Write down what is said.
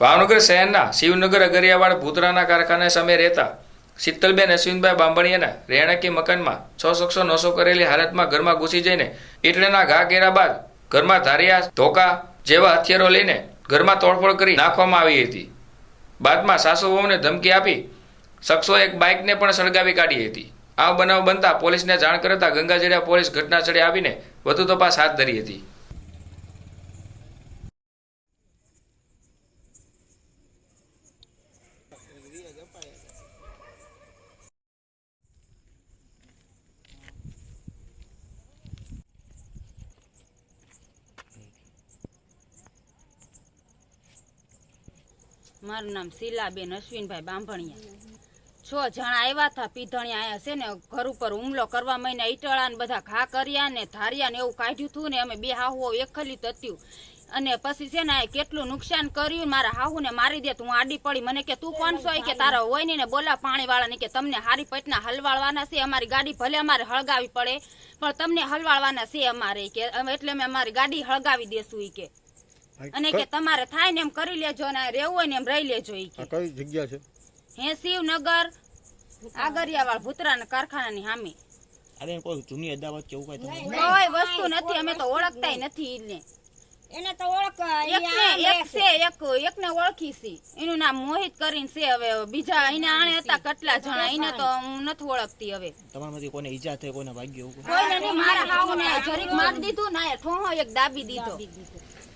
ભાવનગર શહેરના શિવનગર અગરિયાવાડ ભૂતરાના કારખાને સામે રહેતા શીતલબેન અશ્વિનભાઈ બાંભણીયાના રહેણાંકી મકાનમાં છ શખ્સો નશો કરેલી હાલતમાં ઘરમાં ઘૂસી જઈને ઈટના ઘા ઘેરા બાદ ઘરમાં ધારિયા, ધોકા જેવા હથિયારો લઈને ઘરમાં તોડફોડ કરી નાખવામાં આવી હતી. બાદમાં સાસુ વહુને ધમકી આપી શખ્સો એક બાઇકને પણ સળગાવી કાઢી હતી. આ બનાવ બનતા પોલીસને જાણ કરતા ગંગાજળિયા પોલીસ ઘટના સ્થળે આવીને વધુ તપાસ હાથ ધરી હતી. મારું નામ શીલાબેન અશ્વિનભાઈ બાંભણિયા. છ જણા આવ્યા હતા પીધણિયા આયા છે ને ઘર ઉપર હુમલો કરવા મહિને ઈટળા ને બધા ઘા કર્યા ને ધાર્યા ને એવું કાઢ્યું હતું ને અમે બે હાહુઓ એકલી તત્યું અને પછી છે ને આ કેટલું નુકસાન કર્યું મારા હાહુ ને મારી દે હું આડી પડી. મને કે તું કોણ છો? કે તારા હોય ને બોલા પાણી વાળા ને કે તમને હારી પટના હલવાળવાના છે અમારી ગાડી ભલે અમારે હળગાવી પડે પણ તમને હલવાળવાના છે અમારે. કે એટલે અમે અમારી ગાડી હળગાવી દેશું ઈ કે. અને કે તમારે થાય ને એમ કરી લેજો ને રહેવું હોય ને એમ રહી લેજો ઈ કઈ જગ્યા છે? હે શિવનગર આગરિયાવાળ ભૂતરાના કારખાનાની સામે અરે કોઈ જૂની અદાવત કેવું કઈ કોઈ વસ્તુ નથી અમે તો ઓળખતાય નથી એને એને તો ઓળખ એક છે એક એકને ઓળખી છે. એનું નામ મોહિત કરીને છે હવે બીજા એને આણે હતા કેટલા જણા એને તો હું નથી ઓળખતી હવે. તમારામાંથી કોને ઈજા થઈ કોને ભાગ્ય એવું કોઈ? કોઈને મારા હાવને જરીક માર દીધું ને ઠોહો એક દાબી દીધો.